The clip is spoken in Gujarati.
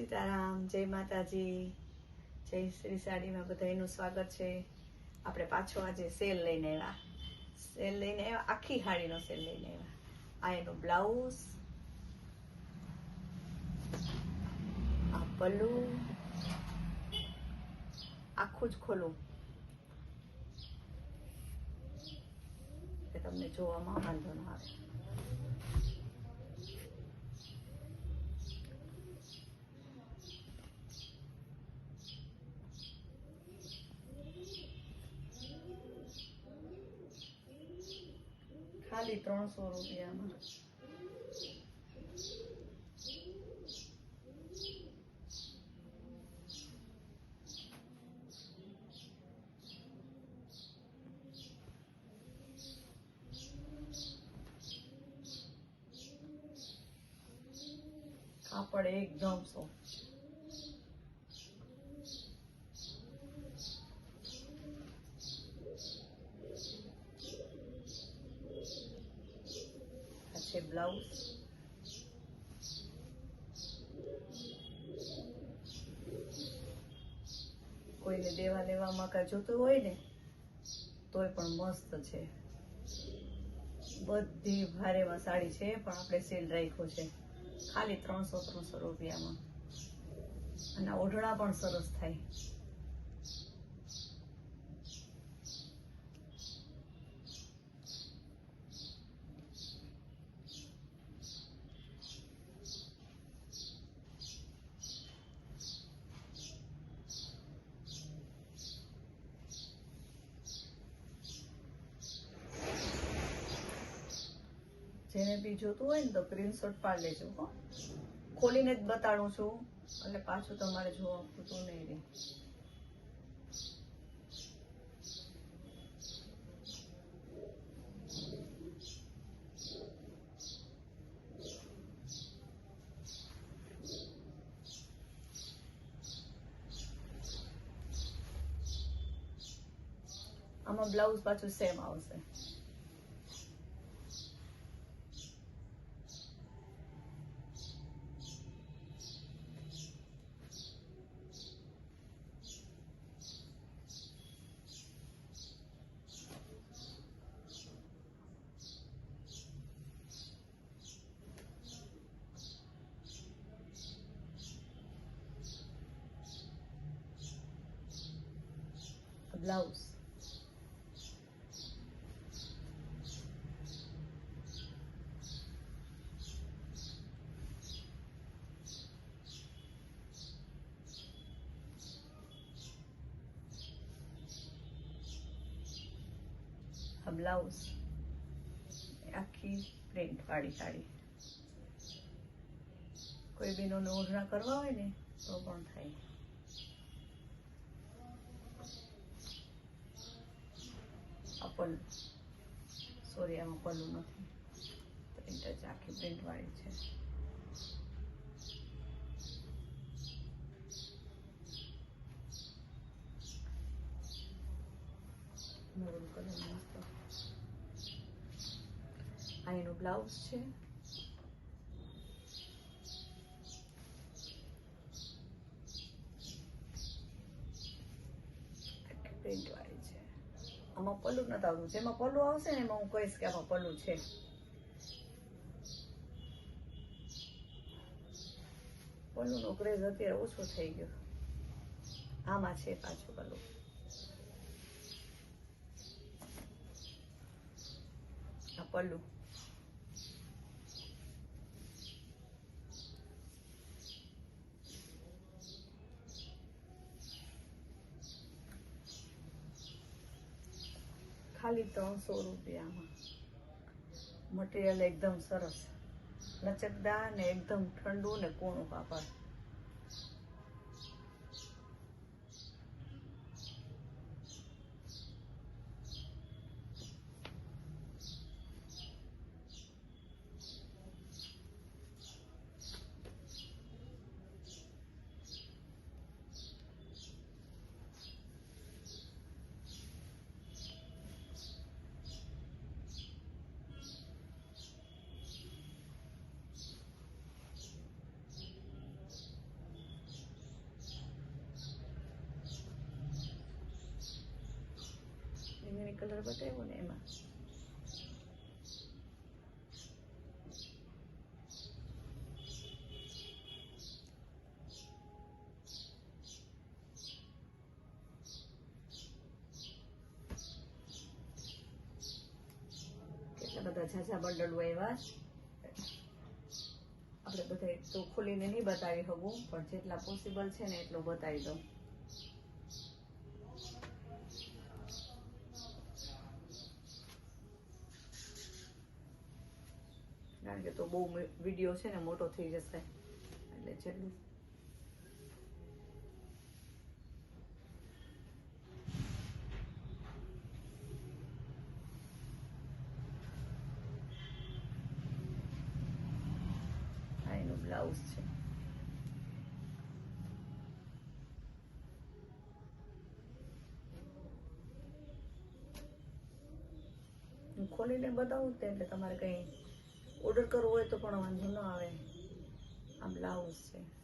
સીતારામ, જય માતાજી, જય શ્રી સાડીમાં બધાનું સ્વાગત છે. આપણે પાછો આજે સેલ લઈને આવ્યા. સેલ લઈને આવ્યા, આખી હાડીનો સેલ લઈને આવ્યા. આ એનું બ્લાઉઝ, આ પલ્લુ, આખું જ ખોલું. તમને જોવામાં વાંધો ન આવે. ખાલી ત્રણસો રૂપિયામાં કાપડ એકદમ સોફ્ટ આ છે બ્લાઉઝ કોઈને દેવા લેવામાં કાંઈ જોતું હોય ને, તોય પણ મસ્ત છે. બધી ભારેમાં સાડી છે, પણ આપણે સેલ રાખ્યો છે. ખાલી ત્રણસો ત્રણસો રૂપિયામાં. અને ઓઢણા પણ સરસ થાય. જેને બી જોતું હોય ને તો સ્ક્રીનશોટ પાડી લેજો, હો. ખોલીને જ બતાડું છું. એટલે પાછું તમારે જોવા પૂરતું નહીં રહે. આમાં બ્લાઉઝ પાછું સેમ આવશે. બ્લાઉઝ બ્લાઉઝ આખી પ્રિન્ટ વાળી સાડી. કોઈ બેનોને ઓઢણા કરવા હોય ને તો પણ થાય. પલ્લુ સોરી આમાં નથી. પ્રિન્ટ જ આખી પ્રિન્ટ વાળી છે. મરૂન કલર મસ્ત. આ એનું બ્લાઉઝ છે. આખી પ્રિન્ટ વાળી. છે આમાં પલ્લુ નથી જેમાં પલ્લુ આવશે ને એમાં હું કહીશ કે આમાં પલ્લુ છે પલ્લુનો ક્રેઝ અત્યારે ઓછો થઈ ગયો આમાં છે પાછું પલ્લુ આ પલ્લુ ખાલી ત્રણસો રૂપિયામાં. મટીરિયલ એકદમ સરસ. લચકદાર ને એકદમ ઠંડુ ને કોણું કાપડ. કલર બતાવ્યો ને એમાં બધા ઝાઝા બંડલો એવા આપણે બધા તો ખોલીને નહીં બતાવી શકું પણ જેટલા પોસિબલ છે ને એટલું બતાવી દઉં કારણ કે તો બહુ વીડિયો છે ને મોટો થઈ જશે. એટલે જેટલું. બ્લાઉઝ છે. ખોલીને બતાવું તે એટલે તમારે કંઈ ઓર્ડર કરવો હોય તો પણ વાંધો ન આવે. આ બ્લાઉઝ છે.